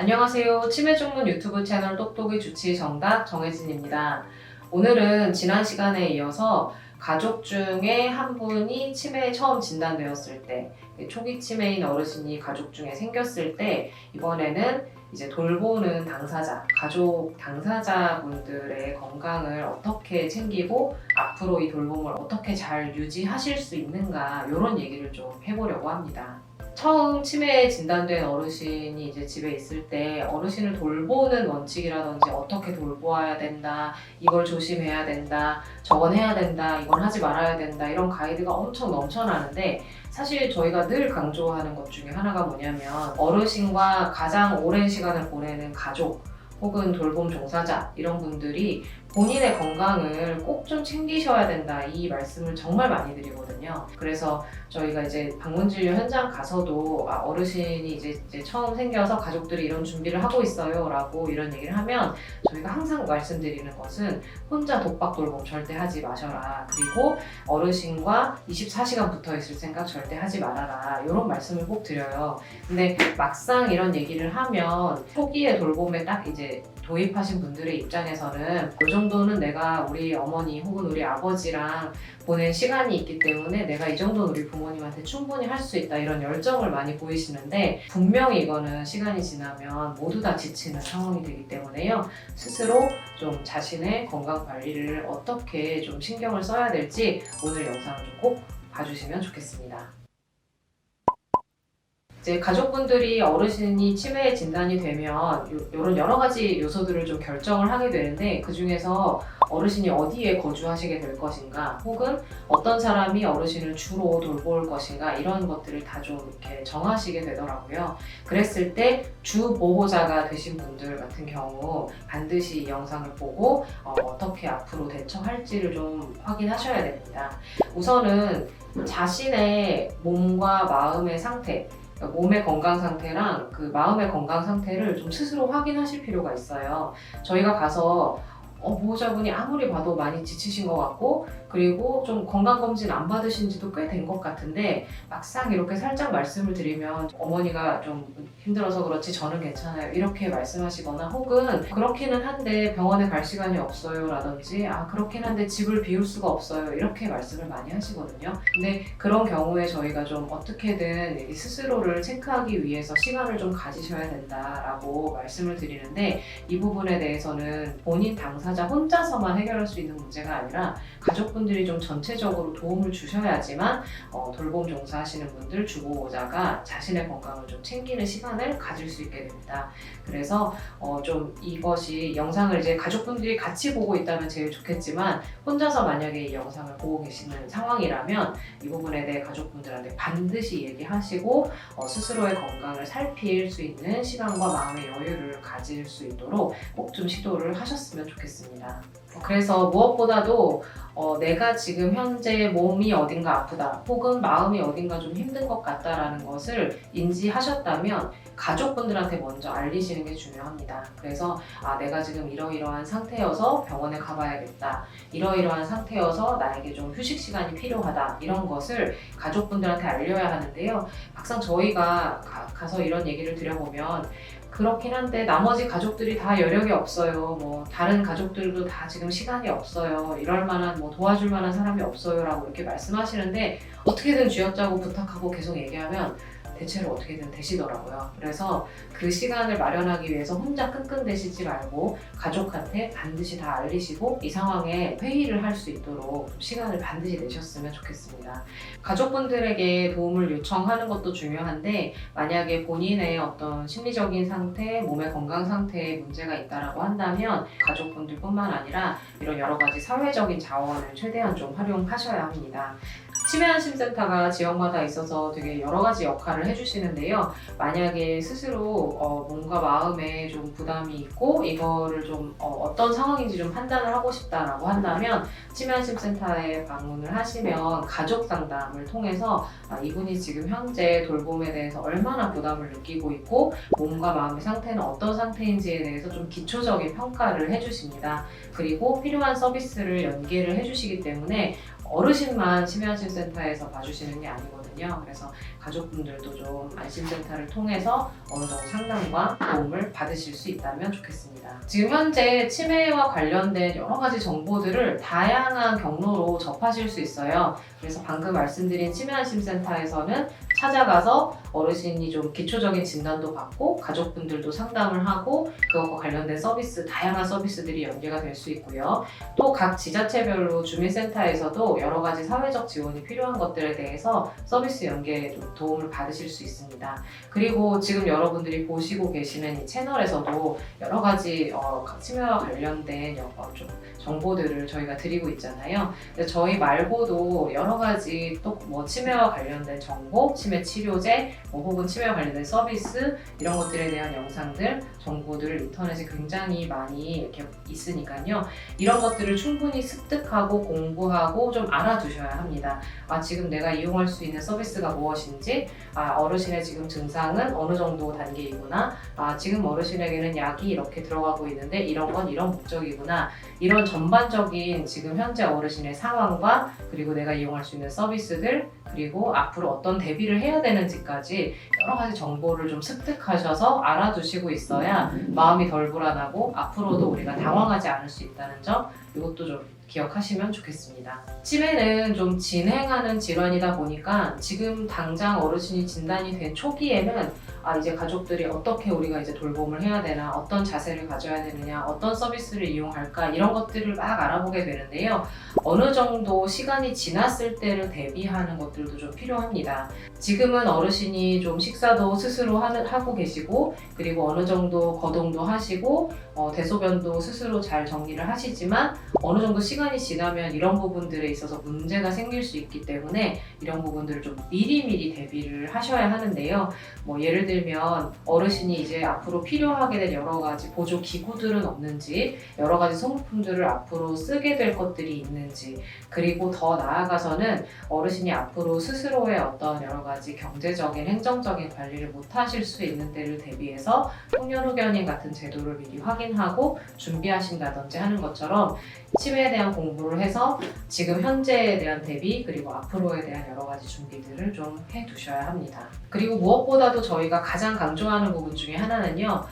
안녕하세요. 치매 전문 유튜브 채널 똑똑이 주치 정답 정혜진입니다. 오늘은 지난 시간에 이어서 가족 중에 한 분이 치매에 처음 진단되었을 때, 초기 치매인 어르신이 가족 중에 생겼을 때, 이번에는 이제 돌보는 당사자, 가족 당사자분들의 건강을 어떻게 챙기고 앞으로 이 돌봄을 어떻게 잘 유지하실 수 있는가, 이런 얘기를 좀 해보려고 합니다. 처음 치매에 진단된 어르신이 이제 집에 있을 때 어르신을 돌보는 원칙이라든지 어떻게 돌보아야 된다, 이걸 조심해야 된다, 저건 해야 된다, 이건 하지 말아야 된다, 이런 가이드가 엄청 넘쳐나는데 사실 저희가 늘 강조하는 것 중에 하나가 뭐냐면 어르신과 가장 오랜 시간을 보내는 가족 혹은 돌봄 종사자 이런 분들이 본인의 건강을 꼭 좀 챙기셔야 된다 이 말씀을 정말 많이 드리거든요. 그래서 저희가 이제 방문진료 현장 가서도 아, 어르신이 이제, 이제 처음 생겨서 가족들이 이런 준비를 하고 있어요 라고 이런 얘기를 하면 저희가 항상 말씀드리는 것은 혼자 독박 돌봄 절대 하지 마셔라. 그리고 어르신과 24시간 붙어 있을 생각 절대 하지 말아라. 이런 말씀을 꼭 드려요. 근데 막상 이런 얘기를 하면 초기에 돌봄에 딱 이제 도입하신 분들의 입장에서는 이정 도는 내가 우리 어머니 혹은 우리 아버지랑 보낸 시간이 있기 때문에 내가 이 정도는 우리 부모님한테 충분히 할 수 있다 이런 열정을 많이 보이시는데 분명히 이거는 시간이 지나면 모두 다 지치는 상황이 되기 때문에요 스스로 좀 자신의 건강 관리를 어떻게 좀 신경을 써야 될지 오늘 영상을 좀 꼭 봐주시면 좋겠습니다. 이제 가족분들이 어르신이 치매에 진단이 되면 이런 여러 가지 요소들을 좀 결정을 하게 되는데 그 중에서 어르신이 어디에 거주하시게 될 것인가 혹은 어떤 사람이 어르신을 주로 돌볼 것인가 이런 것들을 다 좀 이렇게 정하시게 되더라고요. 그랬을 때 주 보호자가 되신 분들 같은 경우 반드시 이 영상을 보고 어, 떻게 앞으로 대처할지를 좀 확인하셔야 됩니다. 우선은 자신의 몸과 마음의 상태 그러니까 몸의 건강 상태랑 그 마음의 건강 상태를 좀 스스로 확인하실 필요가 있어요. 저희가 가서 어, 보호자분이 아무리 봐도 많이 지치신 것 같고 그리고 좀 건강검진 안 받으신 지도 꽤 된 것 같은데 막상 이렇게 살짝 말씀을 드리면 어머니가 좀 힘들어서 그렇지 저는 괜찮아요. 이렇게 말씀하시거나 혹은 그렇기는 한데 병원에 갈 시간이 없어요 라든지 아 그렇긴 한데 집을 비울 수가 없어요. 이렇게 말씀을 많이 하시거든요. 근데 그런 경우에 저희가 좀 어떻게든 이 스스로를 체크하기 위해서 시간을 좀 가지셔야 된다라고 말씀을 드리는데 이 부분에 대해서는 본인 당사 자 혼자서만 해결할 수 있는 문제가 아니라 가족분들이 좀 전체적으로 도움을 주셔야지만 어, 돌봄 종사하시는 분들 주보호자가 자신의 건강을 좀 챙기는 시간을 가질 수 있게 됩니다. 그래서 어, 좀 이것이 영상을 이제 가족분들이 같이 보고 있다면 제일 좋겠지만 혼자서 만약에 이 영상을 보고 계시는 상황이라면 이 부분에 대해 가족분들한테 반드시 얘기하시고 어, 스스로의 건강을 살필 수 있는 시간과 마음의 여유를 가질 수 있도록 꼭 좀 시도를 하셨으면 좋겠습니다. 그래서 무엇보다도 어, 내가 지금 현재 몸이 어딘가 아프다 혹은 마음이 어딘가 좀 힘든 것 같다라는 것을 인지하셨다면 가족분들한테 먼저 알리시는 게 중요합니다. 그래서 아 내가 지금 이러이러한 상태여서 병원에 가봐야겠다. 이러이러한 상태여서 나에게 좀 휴식 시간이 필요하다. 이런 것을 가족분들한테 알려야 하는데요. 막상 저희가 가, 서 이런 얘기를 드려보면 그렇긴 한데 나머지 가족들이 다 여력이 없어요. 뭐 다른 가족들도 다 지금 시간이 없어요. 이럴 만한 뭐 도와줄 만한 사람이 없어요라고 이렇게 말씀하시는데 어떻게든 쥐어짜고 부탁하고 계속 얘기하면 대체로 어떻게든 되시더라고요. 그래서 그 시간을 마련하기 위해서 혼자 끙끙대시지 말고 가족한테 반드시 다 알리시고 이 상황에 회의를 할 수 있도록 시간을 반드시 내셨으면 좋겠습니다. 가족분들에게 도움을 요청하는 것도 중요한데 만약에 본인의 어떤 심리적인 상태, 몸의 건강 상태에 문제가 있다라고 한다면 가족분들뿐만 아니라 이런 여러 가지 사회적인 자원을 최대한 좀 활용하셔야 합니다. 치매안심센터가 지역마다 있어서 되게 여러 가지 역할을 해주시는데요. 만약에 스스로 어, 몸과 마음에 좀 부담이 있고 이거를 좀 어, 떤 상황인지 좀 판단을 하고 싶다라고 한다면 치매안심센터에 방문을 하시면 가족 상담을 통해서 아, 이분이 지금 현재 돌봄에 대해서 얼마나 부담을 느끼고 있고 몸과 마음의 상태는 어떤 상태인지에 대해서 좀 기초적인 평가를 해주십니다. 그리고 필요한 서비스를 연계를 해주시기 때문에 어르신만 치매안심센터 에서 봐주시는 게 아니거든요. 그래서 가족분들도 좀 안심센터를 통해서 어느 정도 상담과 도움을 받으실 수 있다면 좋겠습니다. 지금 현재 치매와 관련된 여러 가지 정보들을 다양한 경로로 접하실 수 있어요. 그래서 방금 말씀드린 치매안심센터에서는 찾아가서 어르신이 좀 기초적인 진단도 받고 가족분들도 상담을 하고 그것과 관련된 서비스 다양한 서비스들이 연계가 될 수 있고요. 또 각 지자체별로 주민센터에서도 여러 가지 사회적 지원이 필요한 것들에 대해서 서비스 연계에 좀 도움을 받으실 수 있습니다. 그리고 지금 여러분들이 보시고 계시는 이 채널에서도 여러 가지 어, 치매와 관련된 여- 어, 좀 정보들을 저희가 드리고 있잖아요. 저희 말고도 여러 가지 또 뭐 치매와 관련된 정보, 치매 치료제, 뭐 혹은 치매와 관련된 서비스 이런 것들에 대한 영상들, 정보들 인터넷에 굉장히 많이 이렇게 있으니까요. 이런 것들을 충분히 습득하고 공부하고 좀 알아두셔야 합니다. 아 지금 내가 이용할 수 있는 서비스가 무엇인지, 아 어르신의 지금 증상은 어느 정도 단계이구나, 아 지금 어르신에게는 약이 이렇게 들어가고 있는데 이런 건 이런 목적이구나. 이런 전반적인 지금 현재 어르신의 상황과 그리고 내가 이용할 수 있는 서비스들 그리고 앞으로 어떤 대비를 해야 되는지까지 여러 가지 정보를 좀 습득하셔서 알아두시고 있어야 마음이 덜 불안하고 앞으로도 우리가 당황하지 않을 수 있다는 점 이것도 좀 기억하시면 좋겠습니다. 치매는 좀 진행하는 질환이다 보니까 지금 당장 어르신이 진단이 된 초기에는 아 이제 가족들이 어떻게 우리가 이제 돌봄을 해야 되나 어떤 자세를 가져야 되느냐 어떤 서비스를 이용할까 이런 것들을 막 알아보게 되는데요 어느 정도 시간이 지났을 때를 대비하는 것들도 좀 필요합니다. 지금은 어르신이 좀 식사도 스스로 하고 계시고 그리고 어느 정도 거동도 하시고 어, 대소변도 스스로 잘 정리를 하시지만 어느 정도 시간이 지나면 이런 부분들에 있어서 문제가 생길 수 있기 때문에 이런 부분들을 좀 미리미리 대비를 하셔야 하는데요. 뭐 예를 들면 어르신이 이제 앞으로 필요하게 될 여러 가지 보조 기구들은 없는지 여러 가지 소모품들을 앞으로 쓰게 될 것들이 있는지 그리고 더 나아가서는 어르신이 앞으로 스스로의 어떤 여러 가지 경제적인 행정적인 관리를 못 하실 수 있는 때를 대비해서 통년후견인 같은 제도를 미리 확인하고 준비하신다든지 하는 것처럼 치매에 대한 공부를 해서 지금 현재에 대한 대비 그리고 앞으로에 대한 여러 가지 준비들을 좀 해 두셔야 합니다. 그리고 무엇보다도 저희가 가장 강조하는 부분 중에 하나는요.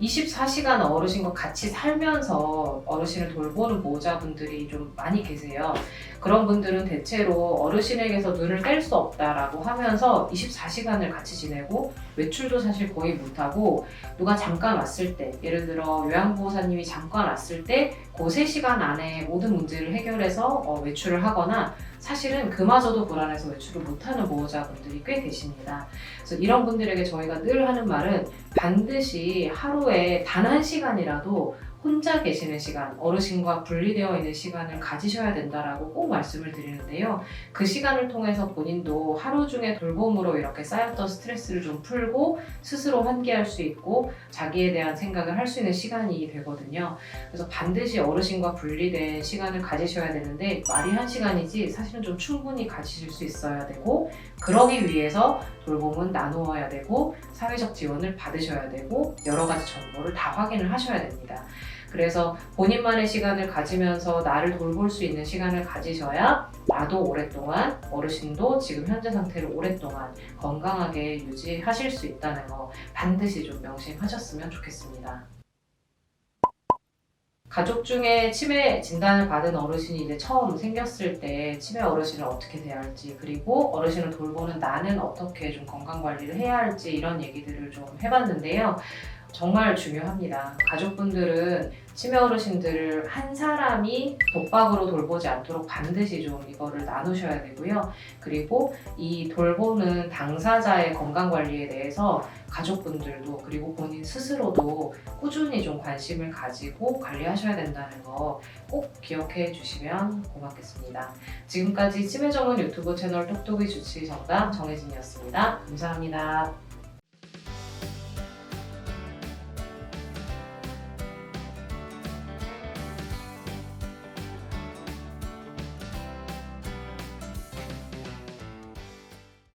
24시간 어르신과 같이 살면서 어르신을 돌보는 보호자분들이 좀 많이 계세요. 그런 분들은 대체로 어르신에게서 눈을 뗄 수 없다라고 하면서 24시간을 같이 지내고 외출도 사실 거의 못하고 누가 잠깐 왔을 때 예를 들어 요양보호사님이 잠깐 왔을 때 그 3시간 안에 모든 문제를 해결해서 어, 외출을 하거나 사실은 그마저도 불안해서 외출을 못하는 보호자분들이 꽤 계십니다. 그래서 이런 분들에게 저희가 늘 하는 말은 반드시 하루에 단 한 시간이라도 혼자 계시는 시간, 어르신과 분리되어 있는 시간을 가지셔야 된다라고 꼭 말씀을 드리는데요. 그 시간을 통해서 본인도 하루 중에 돌봄으로 이렇게 쌓였던 스트레스를 좀 풀고 스스로 환기할 수 있고 자기에 대한 생각을 할 수 있는 시간이 되거든요. 그래서 반드시 어르신과 분리된 시간을 가지셔야 되는데 말이 한 시간이지 사실은 좀 충분히 가지실 수 있어야 되고 그러기 위해서 돌봄은 나누어야 되고 사회적 지원을 받으셔야 되고 여러 가지 정보를 다 확인을 하셔야 됩니다. 그래서 본인만의 시간을 가지면서 나를 돌볼 수 있는 시간을 가지셔야 나도 오랫동안 어르신도 지금 현재 상태를 오랫동안 건강하게 유지하실 수 있다는 거 반드시 좀 명심하셨으면 좋겠습니다. 가족 중에 치매 진단을 받은 어르신이 이제 처음 생겼을 때 치매 어르신을 어떻게 대할지 그리고 어르신을 돌보는 나는 어떻게 좀 건강 관리를 해야 할지 이런 얘기들을 좀 해봤는데요. 정말 중요합니다. 가족분들은 치매 어르신들을 한 사람이 독박으로 돌보지 않도록 반드시 좀 이거를 나누셔야 되고요. 그리고 이 돌보는 당사자의 건강 관리에 대해서 가족분들도 그리고 본인 스스로도 꾸준히 좀 관심을 가지고 관리하셔야 된다는 거 꼭 기억해 주시면 고맙겠습니다. 지금까지 치매 전문 유튜브 채널 똑똑이 주치 정답 정혜진이었습니다. 감사합니다.